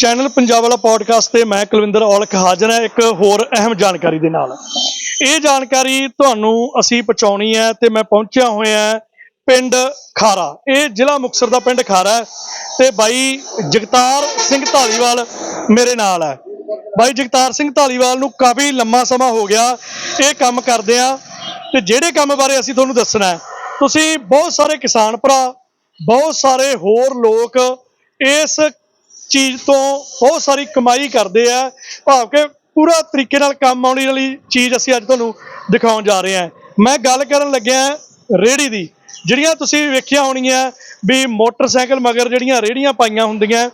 Channel Punjab ਵਾਲਾ podcast ਤੇ ਮੈਂ ਕੁਲਵਿੰਦਰ ਔਲਖ ਹਾਜ਼ਰ ਹਾਂ ਇੱਕ ਹੋਰ ਅਹਿਮ ਜਾਣਕਾਰੀ ਦੇ ਨਾਲ। ਇਹ ਜਾਣਕਾਰੀ ਤੁਹਾਨੂੰ ਅਸੀਂ ਪਹੁੰਚਾਉਣੀ ਹੈ ਤੇ ਮੈਂ ਪਹੁੰਚਿਆ ਹੋਇਆ ਪਿੰਡ ਖਾਰਾ। ਇਹ ਜ਼ਿਲ੍ਹਾ ਮੁਕਤਸਰ ਦਾ ਪਿੰਡ ਖਾਰਾ ਹੈ ਤੇ ਬਾਈ ਜਗਤਾਰ ਸਿੰਘ ਢਾਲੀਵਾਲ ਮੇਰੇ ਨਾਲ ਹੈ। ਬਾਈ ਜਗਤਾਰ ਸਿੰਘ ਢਾਲੀਵਾਲ ਨੂੰ ਕਾਫੀ ਲੰਮਾ ਸਮਾਂ ਹੋ ਗਿਆ ਇਹ ਕੰਮ ਕਰਦੇ ਆ ਤੇ ਜਿਹੜੇ ਕੰਮ ਬਾਰੇ ਅਸੀਂ ਤੁਹਾਨੂੰ ਦੱਸਣਾ ਹੈ, ਤੁਸੀਂ ਬਹੁਤ ਸਾਰੇ ਕਿਸਾਨ ਭਰਾ, ਬਹੁਤ ਸਾਰੇ ਹੋਰ ਲੋਕ ਇਸ ਚੀਜ਼ ਤੋਂ ਬਹੁਤ ਸਾਰੀ ਕਮਾਈ ਕਰਦੇ ਆ, ਭਾਵ ਕਿ ਪੂਰਾ ਤਰੀਕੇ ਨਾਲ ਕੰਮ ਆਉਣ ਵਾਲੀ ਚੀਜ਼ ਅਸੀਂ ਅੱਜ ਤੁਹਾਨੂੰ ਦਿਖਾਉਣ ਜਾ ਰਹੇ ਹਾਂ। ਮੈਂ ਗੱਲ ਕਰਨ ਲੱਗਿਆ ਰੇੜੀ ਦੀ, ਜਿਹੜੀਆਂ ਤੁਸੀਂ ਵੇਖਿਆ ਹੋਣੀਆਂ ਵੀ ਮੋਟਰਸਾਈਕਲ ਮਗਰ ਜਿਹੜੀਆਂ ਰੇੜੀਆਂ ਪਾਈਆਂ ਹੁੰਦੀਆਂ,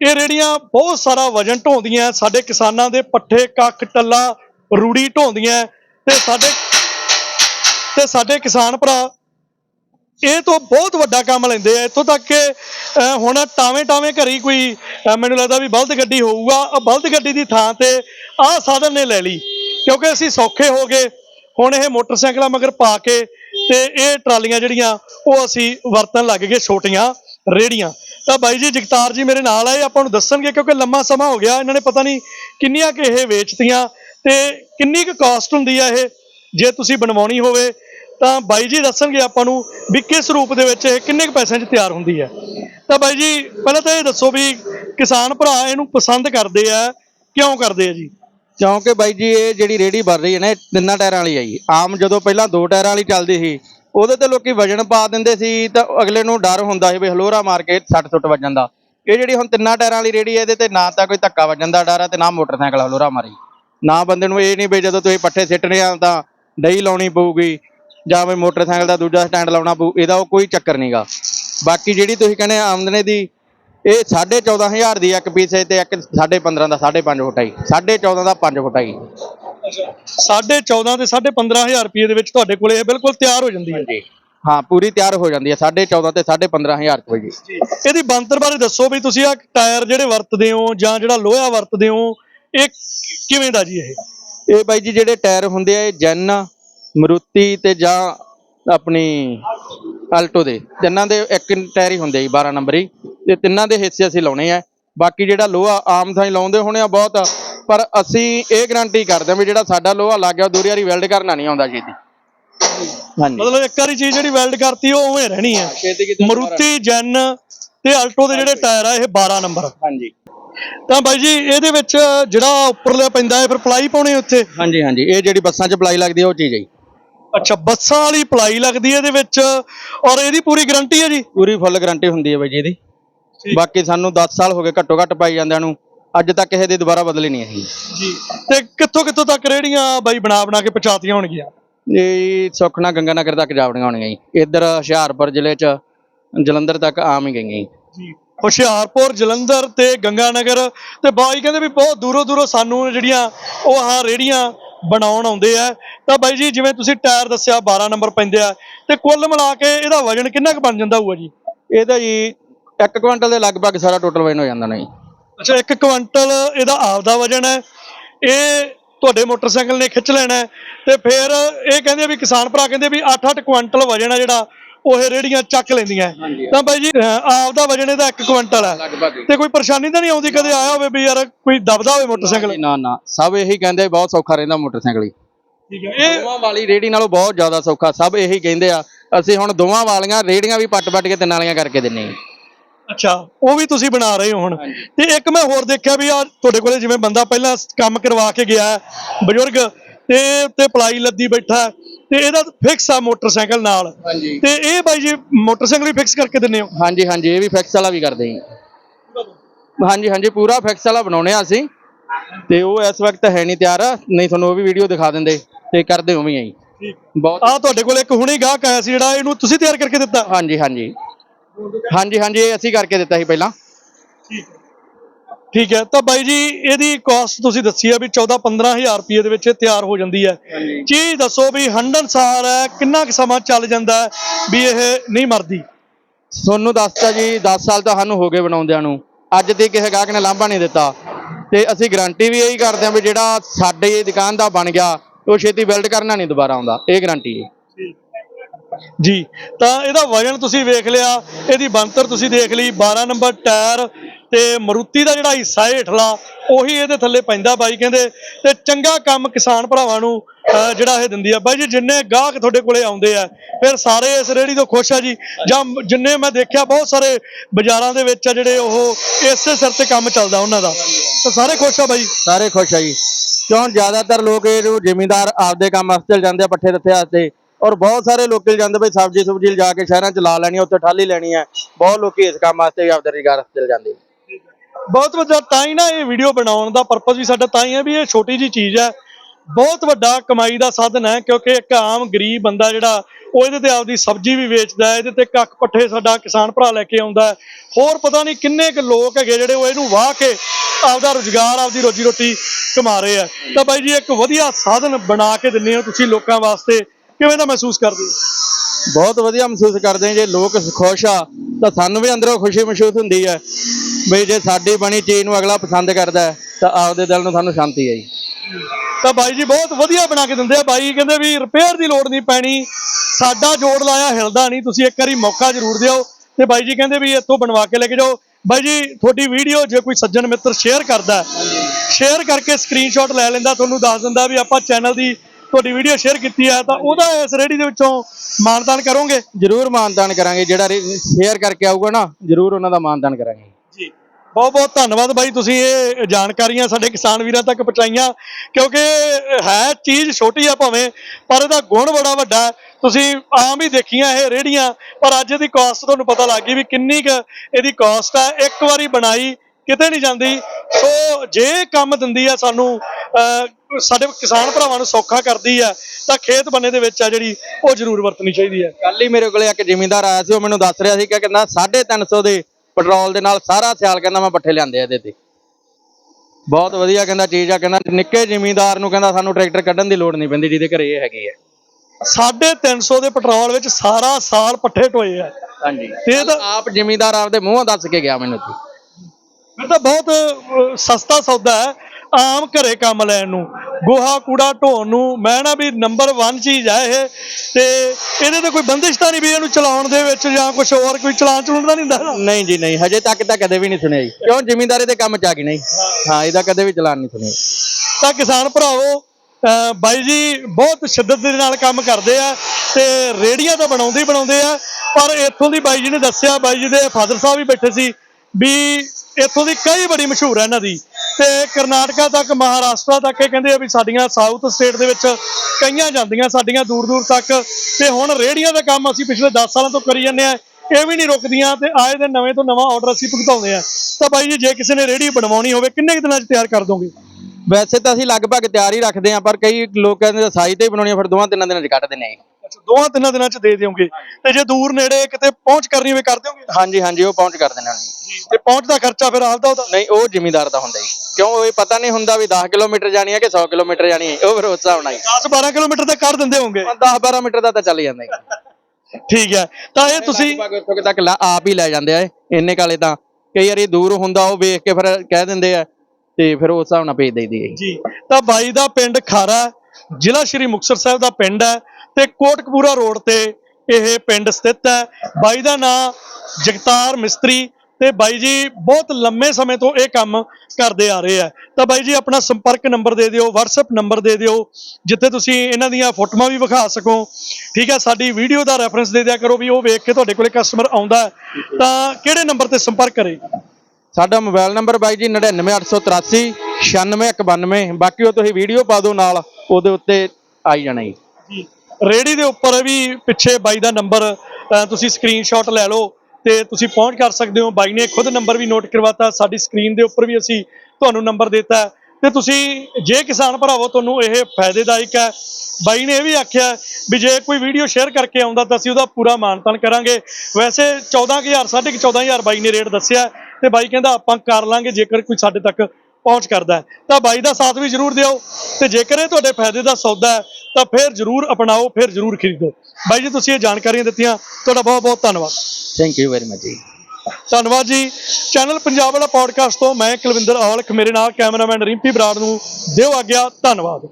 ਇਹ ਰੇੜੀਆਂ ਬਹੁਤ ਸਾਰਾ ਵਜਨ ਢੋਂਦੀਆਂ, ਸਾਡੇ ਕਿਸਾਨਾਂ ਦੇ ਪੱਠੇ, ਕੱਖ, ਟੱਲਾ, ਰੂੜੀ ਢੋਂਦੀਆਂ ਤੇ ਸਾਡੇ ਤੇ ਸਾਡੇ ਕਿਸਾਨ ਭਰਾ ਇਹ ਤੋਂ ਬਹੁਤ ਵੱਡਾ ਕੰਮ ਲੈਂਦੇ ਆ। ਇੱਥੋਂ ਤੱਕ ਕਿ ਹੁਣ ਟਾਵੇਂ ਟਾਵੇਂ ਘਰੀ ਕੋਈ ਮੈਨੂੰ ਲੱਗਦਾ ਵੀ ਬਲਦ ਗੱਡੀ ਹੋਊਗਾ। ਆ ਬਲਦ ਗੱਡੀ ਦੀ ਥਾਂ ਤੇ ਆਹ ਸਾਧਨ ਨੇ ਲੈ ਲਈ। ਕਿਉਂਕਿ ਅਸੀਂ ਸੌਖੇ ਹੋ ਗਏ। ਹੁਣ ਇਹ ਮੋਟਰਸਾਈਕਲਾਂ ਮਗਰ ਪਾ ਕੇ ਤੇ ਇਹ ਟਰਾਲੀਆਂ ਜਿਹੜੀਆਂ, ਉਹ ਅਸੀਂ ਵਰਤਣ ਲੱਗ ਗਏ ਛੋਟੀਆਂ ਰੇੜੀਆਂ। ਤਾਂ ਬਾਈ ਜੀ, ਜਗਤਾਰ ਜੀ ਮੇਰੇ ਨਾਲ ਆਏ, ਆਪਾਂ ਨੂੰ ਦੱਸਣਗੇ ਕਿਉਂਕਿ ਲੰਮਾ ਸਮਾਂ ਹੋ ਗਿਆ। ਇਹਨਾਂ ਨੇ ਪਤਾ ਨਹੀਂ ਕਿੰਨੀਆਂ ਕਿ ਇਹ ਵੇਚਤੀਆਂ ਤੇ ਕਿੰਨੀ ਕੁ ਕਾਸਟ ਹੁੰਦੀ ਆ ਇਹ। ਜੇ ਤੁਸੀਂ ਬਣਵਾਉਣੀ ਹੋਵੇ ਤਾਂ ਬਾਈ ਜੀ ਦੱਸਣਗੇ ਆਪਾਂ ਨੂੰ ਵੀ ਕਿਸ ਰੂਪ ਦੇ ਵਿੱਚ ਇਹ ਕਿੰਨੇ ਕੁ ਪੈਸਿਆਂ 'ਚ ਤਿਆਰ ਹੁੰਦੀ ਹੈ। ਤਾਂ ਬਾਈ ਜੀ, ਪਹਿਲਾਂ ਤਾਂ ਇਹ ਦੱਸੋ ਵੀ ਕਿਸਾਨ ਭਰਾ ਇਹਨੂੰ ਪਸੰਦ ਕਰਦੇ ਆ, ਕਿਉਂ ਕਰਦੇ ਆ ਜੀ? ਕਿਉਂਕਿ ਬਾਈ ਜੀ, ਇਹ ਜਿਹੜੀ ਰੇੜੀ ਬਣ ਰਹੀ ਹੈ ਨਾ, ਇਹ ਤਿੰਨਾਂ ਟਾਇਰਾਂ ਵਾਲੀ ਆਈ। ਆਮ ਜਦੋਂ ਪਹਿਲਾਂ ਦੋ ਟਾਇਰਾਂ ਵਾਲੀ ਚੱਲਦੀ ਸੀ, ਉਹਦੇ ਤੇ ਲੋਕੀ ਵਜਨ ਪਾ ਦਿੰਦੇ ਸੀ, ਤਾਂ ਅਗਲੇ ਨੂੰ ਡਰ ਹੁੰਦਾ ਸੀ ਵੀ ਹਲੋਰਾ ਮਾਰ ਕੇ ਸੱਟ ਸੁੱਟ ਵੱਜਣ ਦਾ। ਇਹ ਜਿਹੜੀ ਹੁਣ ਤਿੰਨਾਂ ਟਾਇਰਾਂ ਵਾਲੀ ਰੇੜੀ ਹੈ, ਇਹਦੇ ਤੇ ਨਾ ਤਾਂ ਕੋਈ ਧੱਕਾ ਵੱਜਣ ਦਾ ਡਰ ਹੈ ਤੇ ਨਾ ਮੋਟਰਸਾਈਕਲ ਹਲੋਰਾ ਮਾਰੀ। ਨਾ ਬੰਦੇ ਨੂੰ ਇਹ ਨਹੀਂ ਵੀ ਜਦੋਂ ਤੁਸੀਂ ਪੱਠੇ ਸਿੱਟਣੇ ਆ ਤਾਂ ਡਈ ਲਾਉਣੀ ਪਊਗੀ ਜਾਂ ਵੀ ਮੋਟਰਸਾਈਕਲ ਦਾ ਦੂਜਾ ਸਟੈਂਡ ਲਾਉਣਾ ਪਊ ਇਹਦਾ ਉਹ ਕੋਈ ਚੱਕਰ ਨਹੀਂਗਾ ਬਾਕੀ ਜਿਹੜੀ ਤੁਸੀਂ ਕਹਿੰਦੇ ਆਮਦਨੀ ਦੀ ਇਹ 14500 ਦੀ ਇੱਕ ਪੀਸ ਹੈ ਤੇ ਇੱਕ 15.5 ਦਾ 5.5 ਫੁੱਟ ਆਈ 14.5 ਦਾ 5 ਫੁੱਟ ਆਈ ਸਾਢੇ 14 ਤੇ ਸਾਢੇ 15000 ਰੁਪਏ ਦੇ ਵਿੱਚ ਤੁਹਾਡੇ ਕੋਲੇ ਇਹ ਬਿਲਕੁਲ ਤਿਆਰ ਹੋ ਜਾਂਦੀ ਹੈ। ਜੀ ਹਾਂ ਪੂਰੀ ਤਿਆਰ ਹੋ ਜਾਂਦੀ ਹੈ 14.5 ਤੇ 15500 ਰੁਪਏ ਜੀ। ਇਹਦੀ ਬਣਤਰ ਬਾਰੇ ਦੱਸੋ ਵੀ ਤੁਸੀਂ ਆ ਟਾਇਰ ਜਿਹੜੇ ਵਰਤਦੇ ਹੋ ਜਾਂ ਜਿਹੜਾ ਲੋਹਾ ਵਰਤਦੇ ਹੋ ਇਹ ਕਿਵੇਂ ਦਾ ਜੀ ਇਹ? ਇਹ ਬਾਈ ਜੀ ਜਿਹੜੇ ਟਾਇਰ ਹੁੰਦੇ ਆ ਇਹ ਜੈਨ ਮਰੂਤੀ ਤੇ ਜਾਂ ਆਪਣੀ ਆਲਟੋ ਦੇ। ਤਿੰਨਾਂ ਦੇ ਇੱਕ ਟਾਇਰ ਹੀ ਹੁੰਦੇ ਜੀ 12 ਨੰਬਰ ਹੀ ਤੇ ਤਿੰਨਾਂ ਦੇ ਹਿੱਸੇ ਅਸੀਂ ਲਾਉਣੇ ਆ। ਬਾਕੀ ਜਿਹੜਾ ਲੋਹਾ ਆਮ ਥਾਂ ਹੀ ਲਾਉਂਦੇ ਹੋਣੇ ਆ ਬਹੁਤ ਪਰ ਅਸੀਂ ਇਹ ਗਾਰੰਟੀ ਕਰਦੇ ਆ ਵੀ ਜਿਹੜਾ ਸਾਡਾ ਲੋਹਾ ਲੱਗ ਗਿਆ ਉਹ ਦੂਰੀ ਵਾਰੀ ਵੈਲਡ ਕਰਨਾ ਨਹੀਂ ਆਉਂਦਾ ਛੇਤੀ। ਹਾਂਜੀ। ਮਤਲਬ ਇੱਕ ਵਾਰੀ ਚੀਜ਼ ਜਿਹੜੀ ਵੈਲਡ ਕਰਤੀ ਉਹ ਉਵੇਂ ਰਹਿਣੀ ਹੈ ਮਰੂਤੀ ਜੈਨ ਤੇ ਆਲਟੋ ਦੇ ਜਿਹੜੇ ਟਾਇਰ ਆ ਇਹ 12 ਨੰਬਰ। ਹਾਂਜੀ। ਤਾਂ ਬਾਈ ਜੀ ਇਹਦੇ ਵਿੱਚ ਜਿਹੜਾ ਉੱਪਰਲੇ ਪੈਂਦਾ ਹੈ ਫਿਰ ਪਲਾਈ ਪਾਉਣੀ ਉੱਥੇ? ਹਾਂਜੀ ਹਾਂਜੀ। ਇਹ ਜਿਹੜੀ ਬੱਸਾਂ 'ਚ ਪਲਾਈ ਲੱਗਦੀ ਆ ਉਹ ਚੀਜ਼ ਹੈ ਜੀ। ਅੱਛਾ ਬੱਸਾਂ ਵਾਲੀ ਪਲਾਈ ਲੱਗਦੀ ਹੈ ਇਹਦੇ ਵਿੱਚ? ਔਰ ਇਹਦੀ ਪੂਰੀ ਗਾਰੰਟੀ ਹੈ ਜੀ? ਪੂਰੀ ਫੁੱਲ ਗਾਰੰਟੀ ਹੁੰਦੀ ਹੈ ਬਾਈ ਜੀ ਇਹਦੀ। ਬਾਕੀ ਸਾਨੂੰ 10 ਸਾਲ ਹੋ ਗਏ ਘੱਟੋ ਘੱਟ ਪਾਈ ਜਾਂਦਿਆਂ ਨੂੰ। ਅੱਜ ਤੱਕ ਇਹ ਦੀ ਦੁਬਾਰਾ ਬਦਲੀ ਨਹੀਂ ਜੀ। ਤੇ ਕਿੱਥੋਂ ਕਿੱਥੋਂ ਤੱਕ ਰੇੜੀਆਂ ਬਾਈ ਬਣਾ ਬਣਾ ਕੇ ਪਹੁੰਚਾਤੀਆਂ ਹੋਣਗੀਆਂ? ਇਹ ਸੁਖਨਾ ਗੰਗਾ ਨਗਰ ਤੱਕ ਜਾਵੜੀਆਂ ਹੋਣਗੀਆਂ ਜੀ। ਇੱਧਰ ਹੁਸ਼ਿਆਰਪੁਰ ਜ਼ਿਲ੍ਹੇ 'ਚ ਜਲੰਧਰ ਤੱਕ ਆਮ ਹੀ ਗਈਆਂ ਜੀ। ਜੀ। ਹੁਸ਼ਿਆਰਪੁਰ ਜਲੰਧਰ ਤੇ ਗੰਗਾਨਗਰ ਤੇ ਬਾਈ ਕਹਿੰਦੇ ਵੀ ਬਹੁਤ ਦੂਰੋਂ ਦੂਰੋਂ ਸਾਨੂੰ ਜਿਹੜੀਆਂ ਉਹ ਆਹ ਰੇੜੀਆਂ ਬਣਾਉਣ ਆਉਂਦੇ ਆ। ਤਾਂ ਬਾਈ ਜੀ ਜਿਵੇਂ ਤੁਸੀਂ ਟਾਇਰ ਦੱਸਿਆ 12 ਨੰਬਰ ਪੈਂਦੇ ਆ। ਤੇ ਕੁੱਲ ਮਿਲਾ ਕੇ ਇਹਦਾ ਵਜਨ ਕਿੰਨਾ ਕੁ ਬਣ ਜਾਂਦਾ ਹੋਊਗਾ ਜੀ? ਇਹਦਾ ਜੀ 1 ਕੁਇੰਟਲ ਦੇ ਲਗਭਗ ਸਾਰਾ ਟੋਟਲ ਵਜਨ ਹੋ ਜਾਂਦਾ ਨਾ ਜੀ। ਅੱਛਾ 1 ਕੁਇੰਟਲ ਇਹਦਾ ਆਪਦਾ ਵਜਨ ਹੈ। ਇਹ ਤੁਹਾਡੇ ਮੋਟਰਸਾਈਕਲ ਨੇ ਖਿੱਚ ਲੈਣਾ ਤੇ ਫਿਰ ਇਹ ਕਹਿੰਦੇ ਆ ਵੀ ਕਿਸਾਨ ਭਰਾ ਕਹਿੰਦੇ ਵੀ 8-8 ਕੁਇੰਟਲ ਵਜਨ ਹੈ ਜਿਹੜਾ। ਉਹ ਇਹ ਰੇੜੀਆਂ ਚੱਕ ਲੈਂਦੀਆਂ। ਤਾਂ ਬਾਈ ਜੀ ਅਹ ਆਪਦਾ ਵਜਨ ਇਹਦਾ 1 ਕੁਇੰਟਲ ਹੈ। ਤੇ ਕੋਈ ਪਰੇਸ਼ਾਨੀ ਤਾਂ ਨਹੀਂ ਆਉਂਦੀ ਕਦੇ ਆਇਆ ਹੋਵੇ ਵੀ ਯਾਰ ਕੋਈ ਦਬਦਾ ਹੋਵੇ ਮੋਟਰਸਾਈਕਲ? ਨਾ ਨਾ। ਸਭ ਇਹੀ ਕਹਿੰਦੇ ਬਹੁਤ ਸੌਖਾ ਰਹਿੰਦਾ ਮੋਟਰਸਾਈਕਲ ਹੀ। ਠੀਕ ਹੈ। ਇਹ ਦੋਵਾਂ ਵਾਲੀ ਰੇੜੀ ਨਾਲੋਂ ਬਹੁਤ ਜ਼ਿਆਦਾ ਸੌਖਾ ਸਭ ਇਹੀ ਕਹਿੰਦੇ ਆ। ਅਸੀਂ ਹੁਣ ਦੋਵਾਂ ਵਾਲੀਆਂ ਰੇੜੀਆਂ ਵੀ ਪੱਟ-ਪੱਟ ਕੇ ਤਿੰਨ ਵਾਲੀਆਂ ਕਰਕੇ ਦਿੰਨੇ ਆ। ਅੱਛਾ ਉਹ ਵੀ ਤੁਸੀਂ ਬਣਾ ਰਹੇ ਹੋ ਹੁਣ। ਤੇ ਇੱਕ ਮੈਂ ਹੋਰ ਦੇਖਿਆ ਵੀ ਆ ਤੁਹਾਡੇ ਕੋਲੇ ਜਿਵੇਂ ਬੰਦਾ ਪਹਿਲਾਂ ਕੰਮ ਕਰਵਾ ਕੇ ਗਿਆ ਬਜ਼ੁਰਗ ਤੇ ਤੇ ਪਲਾਈ ਲੱਦੀ ਬੈਠਾ ਤੇ ਇਹਦਾ ਫਿਕਸ ਆ ਮੋਟਰਸਾਈਕਲ ਨਾਲ। ਹਾਂਜੀ। ਤੇ ਇਹ ਬਾਈ ਜੀ ਮੋਟਰਸਾਈਕਲ ਵੀ ਫਿਕਸ ਕਰਕੇ ਦਿੰਦੇ ਹੋ? ਹਾਂਜੀ ਹਾਂਜੀ ਇਹ ਵੀ ਫਿਕਸ ਵਾਲਾ ਵੀ ਕਰਦੇ ਹਾਂ। ਹਾਂਜੀ ਹਾਂਜੀ ਪੂਰਾ ਫਿਕਸ ਵਾਲਾ ਬਣਾਉਣੇ ਆ ਅਸੀਂ। ਤੇ ਉਹ ਇਸ ਵਕਤ ਹੈ ਨਹੀਂ ਤਿਆਰ ਨਹੀਂ ਤੁਹਾਨੂੰ ਉਹ ਵੀ ਵੀਡੀਓ ਦਿਖਾ ਦਿੰਦੇ ਤੇ ਕਰਦੇ ਉਵੇਂ ਹੀ। ਬਹੁਤ ਆ ਤੁਹਾਡੇ ਕੋਲੇ ਇੱਕ ਹੁਣੇ ਗਾਹਕ ਆਇਆ ਸੀ ਜਿਹੜਾ ਇਹਨੂੰ ਤੁਸੀਂ ਤਿਆਰ ਕਰਕੇ ਦਿੱਤਾ? ਹਾਂਜੀ ਹਾਂਜੀ। ਹਾਂਜੀ ਹਾਂਜੀ ਇਹ ਅਸੀਂ ਕਰਕੇ ਦਿੱਤਾ ਸੀ ਪਹਿਲਾਂ। ਠੀਕ। ਹੈ ਤਾਂ ਬਾਈ ਜੀ ਇਹਦੀ ਕਾਸਟ ਤੁਸੀਂ ਦੱਸੀ ਆ ਵੀ 14 15000 ਰੁਪਏ ਦੇ ਵਿੱਚ ਇਹ ਤਿਆਰ ਹੋ ਜਾਂਦੀ ਹੈ। ਚੀਜ਼ ਦੱਸੋ ਵੀ ਹੰਡਨਸਾਰ ਹੈ ਕਿੰਨਾ ਕੁ ਸਮਾਂ ਚੱਲ ਜਾਂਦਾ ਵੀ ਇਹ ਨਹੀਂ ਮਰਦੀ? ਤੁਹਾਨੂੰ ਦੱਸਤਾ ਜੀ 10 ਸਾਲ ਤਾਂ ਸਾਨੂੰ ਹੋ ਗਏ ਬਣਾਉਂਦਿਆਂ ਨੂੰ। ਅੱਜ ਤੇ ਕਿਸੇ ਗਾਹਕ ਨੇ ਲਾਂਭਾ ਨਹੀਂ ਦਿੱਤਾ। ਤੇ ਅਸੀਂ ਗਾਰੰਟੀ ਵੀ ਇਹੀ ਕਰਦੇ ਹਾਂ ਵੀ ਜਿਹੜਾ ਸਾਡੇ ਦੁਕਾਨ ਦਾ ਬਣ ਗਿਆ ਉਹ ਛੇਤੀ ਬਿਲਡ ਕਰਨਾ ਨਹੀਂ ਦੁਬਾਰਾ ਆਉਂਦਾ। ਇਹ ਗਾਰੰਟੀ ਹੈ। ਜੀ, ਤਾਂ ਇਹਦਾ ਵਜਨ ਤੁਸੀਂ ਵੇਖ ਲਿਆ, ਇਹਦੀ ਬਣਤਰ ਤੁਸੀਂ ਦੇਖ ਲਈ 12 ਨੰਬਰ ਟਾਇਰ ਤੇ ਮਰੂਤੀ ਦਾ ਜਿਹੜਾ ਹਿੱਸਾ ਹੈ, ਹੇਠਲਾ, ਉਹੀ ਇਹਦੇ ਥੱਲੇ ਪੈਂਦਾ ਬਾਈ ਕਹਿੰਦੇ, ਤੇ ਚੰਗਾ ਕੰਮ ਕਿਸਾਨ ਭਰਾਵਾਂ ਨੂੰ ਜਿਹੜਾ ਇਹ ਦਿੰਦੀ ਆ। ਬਾਈ ਜੀ, ਜਿੰਨੇ ਗਾਹਕ ਤੁਹਾਡੇ ਕੋਲੇ ਆਉਂਦੇ ਆ, ਫਿਰ ਸਾਰੇ ਇਸ ਰੇੜੀ ਤੋਂ ਖੁਸ਼ ਆ ਜੀ। ਜਾਂ ਜਿੰਨੇ ਮੈਂ ਦੇਖਿਆ, ਬਹੁਤ ਸਾਰੇ ਬਾਜ਼ਾਰਾਂ ਦੇ ਵਿੱਚ ਆ ਜਿਹੜੇ ਉਹ ਇਸੇ ਸਿਰ ਤੇ ਕੰਮ ਚੱਲਦਾ ਉਹਨਾਂ ਦਾ। ਤਾਂ ਸਾਰੇ ਖੁਸ਼ ਆ ਬਾਈ? ਸਾਰੇ ਖੁਸ਼ ਆ ਜੀ। ਕਿਉਂ? ਜ਼ਿਆਦਾਤਰ ਲੋਕ ਇਹ ਜੋ ਜ਼ਿਮੀਂਦਾਰ ਆਪਦੇ ਕੰਮ ਵਾਸਤੇ ਜਾਂਦੇ ਆ, ਪੱਠੇ ਦਿੱਤੇ ਵਾਸਤੇ। ਔਰ ਬਹੁਤ ਸਾਰੇ ਲੋਕ ਜਾਂਦੇ ਬਈ ਸਬਜ਼ੀ ਸੁਬਜ਼ੀ ਲਿਜਾ ਕੇ ਸ਼ਹਿਰਾਂ ਚ ਲਾ ਲੈਣੀ ਆ, ਉੱਥੇ ਠਾਲੀ ਲੈਣੀ ਹੈ ਬਹੁਤ ਲੋਕੀ ਇਸ ਕੰਮ ਵਾਸਤੇ ਵੀ ਆਪਦੇ ਰੁਜ਼ਗਾਰ ਚਲ ਜਾਂਦੇ ਬਹੁਤ ਵੱਡਾ ਤਾਂ ਹੀ ਨਾ ਇਹ ਵੀਡੀਓ ਬਣਾਉਣ ਦਾ ਪਰਪਸ ਵੀ ਸਾਡਾ ਤਾਂ ਹੀ ਹੈ ਵੀ ਇਹ ਛੋਟੀ ਜੀ ਚੀਜ਼ ਹੈ ਬਹੁਤ ਵੱਡਾ ਕਮਾਈ ਦਾ ਸਾਧਨ ਹੈ ਕਿਉਂਕਿ ਇੱਕ ਆਮ ਗਰੀਬ ਬੰਦਾ ਜਿਹੜਾ ਉਹ ਇਹਦੇ ਤੇ ਆਪਦੀ ਸਬਜ਼ੀ ਵੀ ਵੇਚਦਾ ਹੈ ਇਹਦੇ ਤੇ ਕੱਖ ਪੱਠੇ ਸਾਡਾ ਕਿਸਾਨ ਭਰਾ ਲੈ ਕੇ ਆਉਂਦਾ ਹੋਰ ਪਤਾ ਨਹੀਂ ਕਿੰਨੇ ਕੁ ਲੋਕ ਹੈਗੇ ਜਿਹੜੇ ਉਹ ਇਹਨੂੰ ਵਾਹ ਕੇ ਆਪਦਾ ਰੁਜ਼ਗਾਰ ਆਪਦੀ ਰੋਜੀ ਰੋਟੀ ਕਮਾ ਰਹੇ ਆ। ਤਾਂ ਬਾਈ ਜੀ ਇੱਕ ਵਧੀਆ ਸਾਧਨ ਬਣਾ ਕੇ ਦਿੰਦੇ ਹੋ ਤੁਸੀਂ ਲੋਕਾਂ ਵਾਸਤੇ। ਕਿਵੇਂ ਦਾ ਮਹਿਸੂਸ ਕਰਦੇ? ਹੋ ਬਹੁਤ ਵਧੀਆ ਮਹਿਸੂਸ ਕਰਦੇ ਹਾਂ ਜੇ ਲੋਕ ਖੁਸ਼ ਆ ਤਾਂ ਸਾਨੂੰ ਵੀ ਅੰਦਰੋਂ ਖੁਸ਼ੀ ਮਹਿਸੂਸ ਹੁੰਦੀ ਹੈ। ਬਈ ਜੇ ਸਾਡੀ ਬਣੀ ਚੀਜ਼ ਨੂੰ ਅਗਲਾ ਪਸੰਦ ਕਰਦਾ ਹੈ, ਤਾਂ ਆਪਦੇ ਦਿਲ ਨੂੰ ਸਾਨੂੰ ਸ਼ਾਂਤੀ ਹੈ ਜੀ। ਤਾਂ ਬਾਈ ਜੀ ਬਹੁਤ ਵਧੀਆ ਬਣਾ ਕੇ ਦਿੰਦੇ ਆ ਬਾਈ ਕਹਿੰਦੇ ਵੀ ਰਿਪੇਅਰ ਦੀ ਲੋੜ ਨਹੀਂ ਪੈਣੀ ਸਾਡਾ ਜੋੜ ਲਾਇਆ ਹਿਲਦਾ ਨਹੀਂ ਤੁਸੀਂ ਇੱਕ ਵਾਰੀ ਮੌਕਾ ਜ਼ਰੂਰ ਦਿਓ ਤੇ ਬਾਈ ਜੀ ਕਹਿੰਦੇ ਵੀ ਇੱਥੋਂ ਬਣਵਾ ਕੇ ਲੈ ਕੇ ਜਾਓ। ਬਾਈ ਜੀ ਤੁਹਾਡੀ ਵੀਡੀਓ ਜੇ ਕੋਈ ਸੱਜਣ ਮਿੱਤਰ ਸ਼ੇਅਰ ਕਰਦਾ ਸ਼ੇਅਰ ਕਰਕੇ ਸਕਰੀਨਸ਼ਾਟ ਲੈ ਲੈਂਦਾ ਤੁਹਾਨੂੰ ਦੱਸ ਦਿੰਦਾ ਵੀ ਆਪਾਂ ਚੈਨਲ ਦੀ ਤੁਹਾਡੀ ਵੀਡੀਓ ਸ਼ੇਅਰ ਕੀਤੀ ਹੈ ਤਾਂ ਉਹਦਾ ਇਸ ਰੇੜੀ ਦੇ ਵਿੱਚੋਂ ਮਾਨਦਾਨ ਕਰੋਗੇ? ਜ਼ਰੂਰ ਮਾਨਦਾਨ ਕਰਾਂਗੇ ਜਿਹੜਾ ਸ਼ੇਅਰ ਕਰਕੇ ਆਊਗਾ ਨਾ ਜ਼ਰੂਰ ਉਹਨਾਂ ਦਾ ਮਾਨਦਾਨ ਕਰਾਂਗੇ। ਜੀ। ਬਹੁਤ ਬਹੁਤ ਧੰਨਵਾਦ ਬਾਈ ਤੁਸੀਂ ਇਹ ਜਾਣਕਾਰੀਆਂ ਸਾਡੇ ਕਿਸਾਨ ਵੀਰਾਂ ਤੱਕ ਪਹੁੰਚਾਈਆਂ ਕਿਉਂਕਿ ਹੈ ਚੀਜ਼ ਛੋਟੀ ਆ ਭਾਵੇਂ ਪਰ ਇਹਦਾ ਗੁਣ ਬੜਾ ਵੱਡਾ ਤੁਸੀਂ ਆਮ ਹੀ ਦੇਖੀਆਂ ਇਹ ਰੇੜੀਆਂ ਪਰ ਅੱਜ ਇਹਦੀ ਕਾਸਟ ਤੁਹਾਨੂੰ ਪਤਾ ਲੱਗ ਗਈ ਵੀ ਕਿੰਨੀ ਕੁ ਇਹਦੀ ਕਾਸਟ ਹੈ ਇੱਕ ਵਾਰੀ ਬਣਾਈ ਕਿਤੇ ਨਹੀਂ ਜਾਂਦੀ। ਸੋ ਜੇ ਕੰਮ ਦਿੰਦੀ ਆ ਸਾਨੂੰ ਸਾਡੇ ਕਿਸਾਨ ਭਰਾਵਾਂ ਨੂੰ ਸੌਖਾ ਕਰਦੀ ਆ ਤਾਂ ਖੇਤ ਬੰਨੇ ਦੇ ਵਿੱਚ ਆ ਜਿਹੜੀ ਉਹ ਜ਼ਰੂਰ ਵਰਤਣੀ ਚਾਹੀਦੀ ਹੈ ਕੱਲ ਹੀ ਮੇਰੇ ਕੋਲੇ ਇੱਕ ਜ਼ਿਮੀਂਦਾਰ ਆਇਆ ਸੀ ਉਹ ਮੈਨੂੰ ਦੱਸ ਰਿਹਾ ਸੀ ਕਿ ਕਹਿੰਦਾ 350 ਦੇ ਪੈਟਰੋਲ ਦੇ ਨਾਲ ਸਾਰਾ ਸਿਆਲ ਕਹਿੰਦਾ ਮੈਂ ਪੱਠੇ ਲਿਆਂਦੇ ਆ ਇਹਦੇ ਤੇ। ਬਹੁਤ ਵਧੀਆ ਕਹਿੰਦਾ ਚੀਜ਼ ਆ ਕਹਿੰਦਾ ਨਿੱਕੇ ਜ਼ਿਮੀਂਦਾਰ ਨੂੰ ਕਹਿੰਦਾ ਸਾਨੂੰ ਟਰੈਕਟਰ ਕੱਢਣ ਦੀ ਲੋੜ ਨਹੀਂ ਪੈਂਦੀ ਜਿਹਦੇ ਘਰੇ ਇਹ ਹੈਗੀ ਹੈ 350 ਦੇ ਪੈਟਰੋਲ ਵਿੱਚ ਸਾਰਾ ਸਾਲ ਪੱਠੇ ਟੋਏ ਆ। ਹਾਂਜੀ। ਤੇ ਇਹ ਤਾਂ ਆਪ ਜ਼ਿਮੀਂਦਾਰ ਆਪਦੇ ਮੂੰਹੋਂ ਦੱਸ ਕੇ ਗਿਆ ਮੈਨੂੰ ਫਿਰ ਤਾਂ ਬਹੁਤ ਸਸਤਾ ਸੌਦਾ ਹੈ। ਆਮ ਘਰੇ ਕੰਮ ਲੈਣ ਨੂੰ। ਗੋਹਾ ਕੂੜਾ ਢੋਣ ਨੂੰ। ਮੈਂ ਨਾ ਵੀ ਨੰਬਰ 1 ਚੀਜ਼ ਹੈ ਇਹ। ਤੇ ਇਹਦੇ ਤੇ ਕੋਈ ਬੰਦਿਸ਼ ਤਾਂ ਨਹੀਂ ਵੀ ਇਹਨੂੰ ਚਲਾਉਣ ਦੇ ਵਿੱਚ ਜਾਂ ਕੁਝ ਹੋਰ ਕੋਈ ਚਲਾਨ ਚਲੂਣ ਦਾ ਨਹੀਂ ਹੁੰਦਾ? ਨਹੀਂ ਜੀ ਨਹੀਂ। ਹਜੇ ਤੱਕ ਤਾਂ ਕਦੇ ਵੀ ਨਹੀਂ ਸੁਣਿਆ ਜੀ। ਕਿਉਂ? ਜ਼ਿਮੀਂਦਾਰੀ ਦੇ ਕੰਮ ਚ ਆ ਗਈ ਨਹੀਂ। ਹਾਂ ਇਹਦਾ ਕਦੇ ਵੀ ਚਲਾਨ ਨਹੀਂ ਸੁਣਿਆ। ਤਾਂ ਕਿਸਾਨ ਭਰਾਵੋ ਬਾਈ ਜੀ ਬਹੁਤ ਸ਼ਿੱਦਤ ਦੇ ਨਾਲ ਕੰਮ ਕਰਦੇ ਆ ਤੇ ਰੇੜੀਆਂ ਤਾਂ ਬਣਾਉਂਦੇ ਬਣਾਉਂਦੇ ਆ। ਪਰ ਇੱਥੋਂ ਦੀ ਬਾਈ ਜੀ ਨੇ ਦੱਸਿਆ ਬਾਈ ਜੀ ਦੇ ਫਾਦਰ ਸਾਹਿਬ ਵੀ ਬੈਠੇ ਸੀ ਵੀ ਇੱਥੋਂ ਦੀ ਕਈ ਬੜੀ ਮਸ਼ਹੂਰ ਹੈ ਇਹਨਾਂ ਦੀ। ਤੇ ਕਰਨਾਟਕਾ ਤੱਕ, ਮਹਾਰਾਸ਼ਟਰ ਤੱਕ ਇਹ ਕਹਿੰਦੇ ਆ ਵੀ ਸਾਡੀਆਂ ਸਾਊਥ ਸਟੇਟ ਦੇ ਵਿੱਚ ਕਈਆਂ ਜਾਂਦੀਆਂ, ਸਾਡੀਆਂ ਦੂਰ ਦੂਰ ਤੱਕ। ਤੇ ਹੁਣ ਰੇੜੀਆਂ ਦਾ ਕੰਮ ਅਸੀਂ ਪਿਛਲੇ 10 ਸਾਲਾਂ ਤੋਂ ਕਰੀ ਜਾਂਦੇ ਆ, ਇਹ ਵੀ ਨਹੀਂ ਰੁਕਦੀਆਂ ਤੇ ਆਏ ਦਿਨ ਨਵੇਂ ਤੋਂ ਨਵਾਂ ਆਰਡਰ ਅਸੀਂ ਭੁਗਤਾਉਂਦੇ ਆ। ਤਾਂ ਬਾਈ ਜੀ, ਜੇ ਕਿਸੇ ਨੇ ਰੇੜੀ ਬਣਵਾਉਣੀ ਹੋਵੇ, ਕਿੰਨੇ ਕੁ ਦਿਨਾਂ 'ਚ ਤਿਆਰ ਕਰ ਦੋਗੇ? ਵੈਸੇ ਤਾਂ ਅਸੀਂ ਲਗਭਗ ਤਿਆਰ ਹੀ ਰੱਖਦੇ ਹਾਂ ਪਰ ਕਈ ਲੋਕ ਕਹਿੰਦੇ ਸਾਈ ਤੇ ਹੀ ਬਣਾਉਣੀ ਫਿਰ ਦੋਵਾਂ ਤਿੰਨਾਂ ਦਿਨਾਂ ਚ ਕੱਢ ਦਿੰਦੇ ਹਾਂ ਅੱਛਾ ਦੋਵਾਂ ਤਿੰਨਾਂ ਦਿਨਾਂ ਚ ਦੇ ਦਿਓਗੇ। ਤੇ ਜੇ ਦੂਰ ਨੇੜੇ ਕਿਤੇ ਪਹੁੰਚ ਕਰਨੀ ਹੋਵੇ ਕਰ ਦਿਓਗੇ? ਹਾਂਜੀ ਹਾਂਜੀ ਉਹ ਪਹੁੰਚ ਕਰ ਹਾਂ ਜੀ। ਤੇ ਪਹੁੰਚ ਦਾ ਖਰਚਾ ਫਿਰ ਆਪਦਾ ਉਹਦਾ? ਨਹੀਂ ਉਹ ਜ਼ਿਮੀਂਦਾਰ ਦਾ ਹੁੰਦਾ ਜੀ। ਕਿਉਂ ਇਹ ਪਤਾ ਨਹੀਂ ਹੁੰਦਾ ਵੀ 10 ਕਿਲੋਮੀਟਰ ਜਾਣੀ ਹੈ ਕਿ 100 ਕਿਲੋਮੀਟਰ ਜਾਣੀ ਹੈ। ਉਹ ਫਿਰ ਉਸ ਹਿਸਾਬ ਨਾਲ ਹੀ। 10 12 ਕਿਲੋਮੀਟਰ ਤੱਕ ਕਰ ਦਿੰਦੇ ਹੋਵੋਗੇ 10 12 ਮੀਟਰ ਦਾ ਤਾਂ ਚੱਲ ਜਾਂਦਾ ਜੀ। ਠੀਕ ਹੈ। ਤਾਂ ਇਹ ਤੁਸੀਂ ਉੱਥੋਂ ਤੱਕ ਲਾ- ਆਪ ਹੀ ਲੈ ਜਾਂਦੇ ਆ ਇੰਨੇ ਕਾਲੇ ਤਾਂ ਕਈ ਵਾਰੀ ਦੂਰ ਹੁੰਦਾ ਉਹ ਵੇਖ ਕੇ ਫਿਰ ਕਹਿ ਦਿੰਦੇ ਆ ਤੇ ਫਿਰ ਉਸ ਹਿਸਾਬ ਨਾਲ ਭੇਜ ਦਈਦੀ ਹੈ ਜੀ। ਤਾਂ ਬਾਈ ਦਾ ਪਿੰਡ ਖਾਰਾ ਜ਼ਿਲ੍ਹਾ ਸ਼੍ਰੀ ਮੁਕਤਸਰ ਸਾਹਿਬ ਦਾ ਪਿੰਡ ਹੈ ਤੇ ਕੋਟਕਪੂਰਾ ਰੋਡ ਤੇ ਇਹ ਪਿੰਡ ਸਥਿਤ ਹੈ। ਬਾਈ ਦਾ ਨਾਂ ਜਗਤਾਰ ਮਿਸਤਰੀ ਤੇ ਬਾਈ ਜੀ ਬਹੁਤ ਲੰਮੇ ਸਮੇਂ ਤੋਂ ਇਹ ਕੰਮ ਕਰਦੇ ਆ ਰਹੇ ਆ ਤਾਂ ਬਾਈ ਜੀ ਆਪਣਾ ਸੰਪਰਕ ਨੰਬਰ ਦੇ ਦਿਓ, WhatsApp ਨੰਬਰ ਦੇ ਦਿਓ, ਜਿੱਥੇ ਤੁਸੀਂ ਇਹਨਾਂ ਦੀਆਂ ਫੋਟੋਆਂ ਵੀ ਵਿਖਾ ਸਕੋ। ਠੀਕ ਹੈ, ਸਾਡੀ ਵੀਡੀਓ ਦਾ ਰੈਫਰੈਂਸ ਦੇ ਦਿਆ ਕਰੋ ਵੀ ਉਹ ਵੇਖ ਕੇ ਤੁਹਾਡੇ ਕੋਲੇ ਕਸਟਮਰ ਆਉਂਦਾ ਤਾਂ ਕਿਹੜੇ ਨੰਬਰ ਤੇ ਸੰਪਰਕ ਕਰੇ? ਸਾਡਾ ਮੋਬਾਈਲ ਨੰਬਰ ਬਾਈ ਜੀ 99883 96192 ਬਾਕੀ ਉਹ ਤੁਸੀਂ ਵੀਡੀਓ ਪਾ ਦਿਓ ਨਾਲ, ਉਹਦੇ ਉੱਤੇ ਆਈ ਜਾਣਾ ਜੀ। ਜੀ ਰੇੜੀ ਦੇ ਉੱਪਰ ਵੀ ਪਿੱਛੇ ਬਾਈ ਦਾ ਨੰਬਰ ਤੁਸੀਂ ਸਕਰੀਨਸ਼ਾਟ ਲੈ ਲਓ ਤੇ ਤੁਸੀਂ ਪਹੁੰਚ ਕਰ ਸਕਦੇ ਹੋ। ਬਾਈ ਨੇ ਖੁਦ ਨੰਬਰ ਵੀ ਨੋਟ ਕਰਵਾਤਾ, ਸਾਡੀ ਸਕਰੀਨ ਦੇ ਉੱਪਰ ਵੀ ਅਸੀਂ ਤੁਹਾਨੂੰ ਨੰਬਰ ਦਿੱਤਾ ਤੇ ਤੁਸੀਂ ਜੇ ਕਿਸਾਨ ਭਰਾਵੋ, ਤੁਹਾਨੂੰ ਇਹ ਫਾਇਦੇਦਾਇਕ ਹੈ। ਬਾਈ ਨੇ ਇਹ ਵੀ ਆਖਿਆ ਵੀ ਜੇ ਕੋਈ ਵੀਡੀਓ ਸ਼ੇਅਰ ਕਰਕੇ ਆਉਂਦਾ ਤਾਂ ਅਸੀਂ ਉਹਦਾ ਪੂਰਾ ਮਾਨਤਾਨ ਕਰਾਂਗੇ। ਵੈਸੇ 14000 ਸਾਢੇ ਕੁ 14000 ਬਾਈ ਨੇ ਰੇਟ ਦੱਸਿਆ ਤੇ ਬਾਈ ਕਹਿੰਦਾ ਆਪਾਂ ਕਰ ਲਾਂਗੇ ਜੇਕਰ ਕੋਈ ਸਾਡੇ ਤੱਕ ਪਹੁੰਚ ਕਰਦਾ। ਤਾਂ ਬਾਈ ਦਾ ਸਾਥ ਵੀ ਜ਼ਰੂਰ ਦਿਓ ਤੇ ਜੇਕਰ ਇਹ ਤੁਹਾਡੇ ਫਾਇਦੇ ਦਾ ਸੌਦਾ ਹੈ ਤਾਂ ਫਿਰ ਜ਼ਰੂਰ ਅਪਣਾਓ ਫਿਰ ਜ਼ਰੂਰ ਖਰੀਦੋ। ਬਾਈ ਜੀ ਤੁਸੀਂ ਇਹ ਜਾਣਕਾਰੀਆਂ ਦਿੱਤੀਆਂ ਤੁਹਾਡਾ ਬਹੁਤ ਬਹੁਤ ਧੰਨਵਾਦ। ਥੈਂਕ ਯੂ ਵੈਰੀ ਮਚ ਜੀ। ਧੰਨਵਾਦ ਜੀ। ਚੈਨਲ ਪੰਜਾਬ ਵਾਲਾ ਪੋਡਕਾਸਟ ਤੋਂ ਮੈਂ ਕੁਲਵਿੰਦਰ ਔਲਖ ਮੇਰੇ ਨਾਲ ਕੈਮਰਾਮੈਨ ਰਿੰਪੀ ਬਰਾੜ ਨੂੰ ਦਿਓ ਆਗਿਆ ਧੰਨਵਾਦ।